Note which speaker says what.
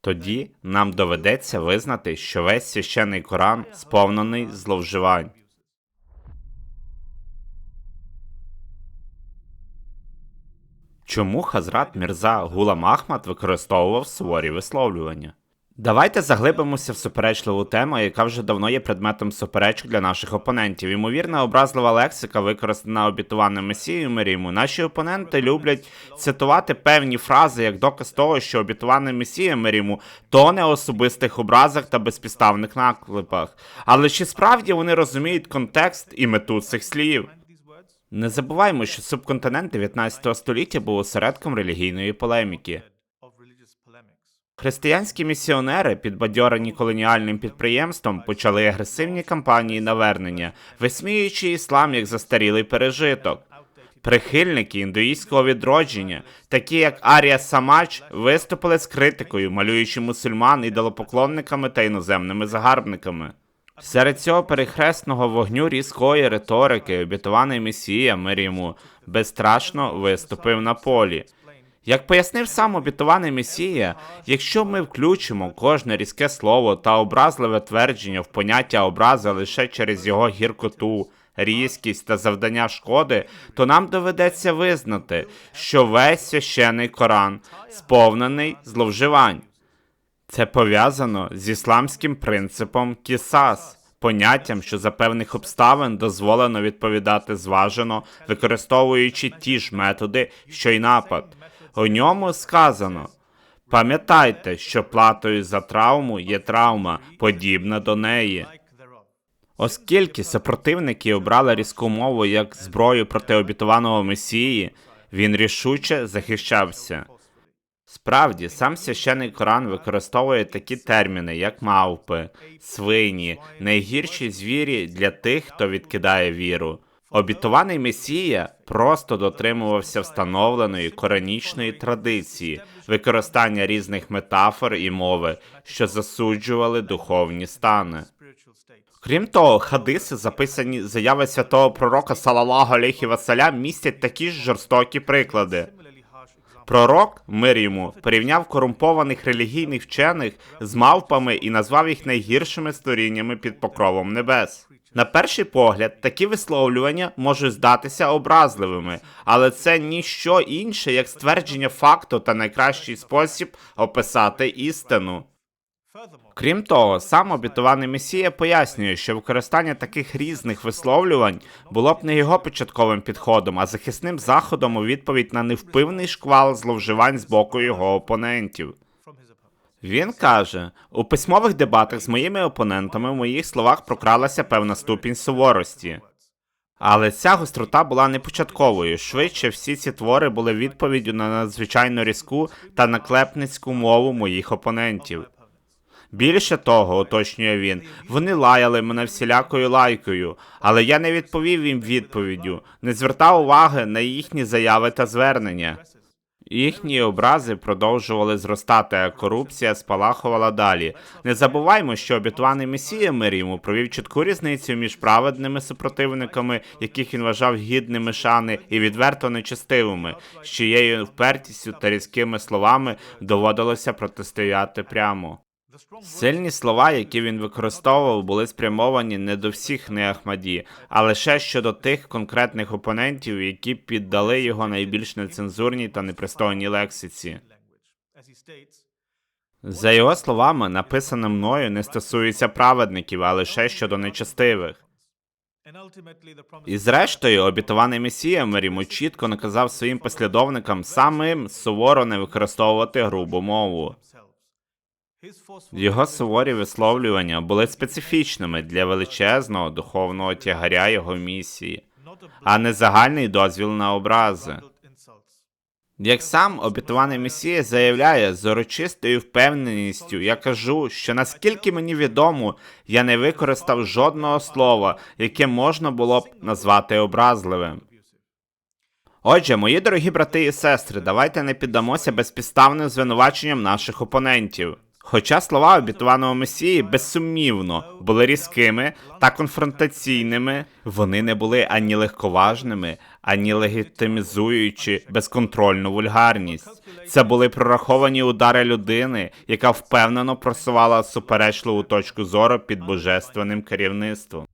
Speaker 1: Тоді нам доведеться визнати, що весь священний Коран сповнений зловживань. Чому Хазрат Мірза Гулам Ахмад використовував суворі висловлювання? Давайте заглибимося в суперечливу тему, яка вже давно є предметом суперечок для наших опонентів. Ймовірна образлива лексика, використана обітуваним месією Меріму. Наші опоненти люблять цитувати певні фрази як доказ того, що обітуваний месія Меріму тоне у особистих образах та безпідставних наклепах. Але чи справді вони розуміють контекст і мету цих слів? Не забуваймо, що субконтинент 19 століття був осередком релігійної полеміки. Християнські місіонери, підбадьорені колоніальним підприємством, почали агресивні кампанії навернення, висміюючи іслам як застарілий пережиток. Прихильники індуїстського відродження, такі як Арія Самач, виступили з критикою, малюючи мусульман ідолопоклонниками та іноземними загарбниками. Серед цього перехресного вогню різкої риторики обітований месія Меріму безстрашно виступив на полі. Як пояснив сам обітований Месія, якщо ми включимо кожне різке слово та образливе твердження в поняття образи лише через його гіркоту, різкість та завдання шкоди, то нам доведеться визнати, що весь священий Коран сповнений зловживань. Це пов'язано з ісламським принципом кісас, поняттям, що за певних обставин дозволено відповідати зважено, використовуючи ті ж методи, що й напад. У ньому сказано: пам'ятайте, що платою за травму є травма, подібна до неї. Оскільки супротивники обрали різку мову як зброю проти обітованого месії, він рішуче захищався. Справді, сам священий Коран використовує такі терміни, як мавпи, свині, найгірші звірі для тих, хто відкидає віру. Обітований Месія просто дотримувався встановленої коранічної традиції використання різних метафор і мови, що засуджували духовні стани. Крім того, хадиси, записані заяви святого пророка Салалаху алейхі васалям, містять такі ж жорстокі приклади. Пророк, мир йому, порівняв корумпованих релігійних вчених з мавпами і назвав їх найгіршими створіннями під покровом небес. На перший погляд, такі висловлювання можуть здатися образливими, але це ніщо інше, як ствердження факту та найкращий спосіб описати істину. Крім того, сам обітований Месія пояснює, що використання таких різних висловлювань було б не його початковим підходом, а захисним заходом у відповідь на невпивний шквал зловживань з боку його опонентів. Він каже: у письмових дебатах з моїми опонентами в моїх словах прокралася певна ступінь суворості. Але ця гострота була не початковою. Швидше всі ці твори були відповіддю на надзвичайно різку та наклепницьку мову моїх опонентів. Більше того, уточнює він, вони лаяли мене всілякою лайкою, але я не відповів їм відповіддю, не звертав уваги на їхні заяви та звернення. Їхні образи продовжували зростати, а корупція спалахувала далі. Не забуваймо, що обітваний месія Меріму провів чітку різницю між праведними супротивниками, яких він вважав гідними шани, і відверто нечестивими, з чиєю впертістю та різкими словами доводилося протистояти прямо. Сильні слова, які він використовував, були спрямовані не до всіх неахмаді, а лише щодо тих конкретних опонентів, які піддали його найбільш нецензурній та непристойній лексиці. За його словами, написане мною не стосується праведників, а лише щодо нечестивих. І зрештою, обітований месія Меріму чітко наказав своїм послідовникам самим суворо не використовувати грубу мову. Його суворі висловлювання були специфічними для величезного духовного тягаря його місії, а не загальний дозвіл на образи. Як сам обітований Месія заявляє з урочистою впевненістю, я кажу, що наскільки мені відомо, я не використав жодного слова, яке можна було б назвати образливим. Отже, мої дорогі брати і сестри, давайте не піддамося безпідставним звинуваченням наших опонентів. Хоча слова обітованого месії безсумнівно були різкими та конфронтаційними, вони не були ані легковажними, ані легітимізуючи безконтрольну вульгарність. Це були прораховані удари людини, яка впевнено просувала суперечливу точку зору під божественним керівництвом.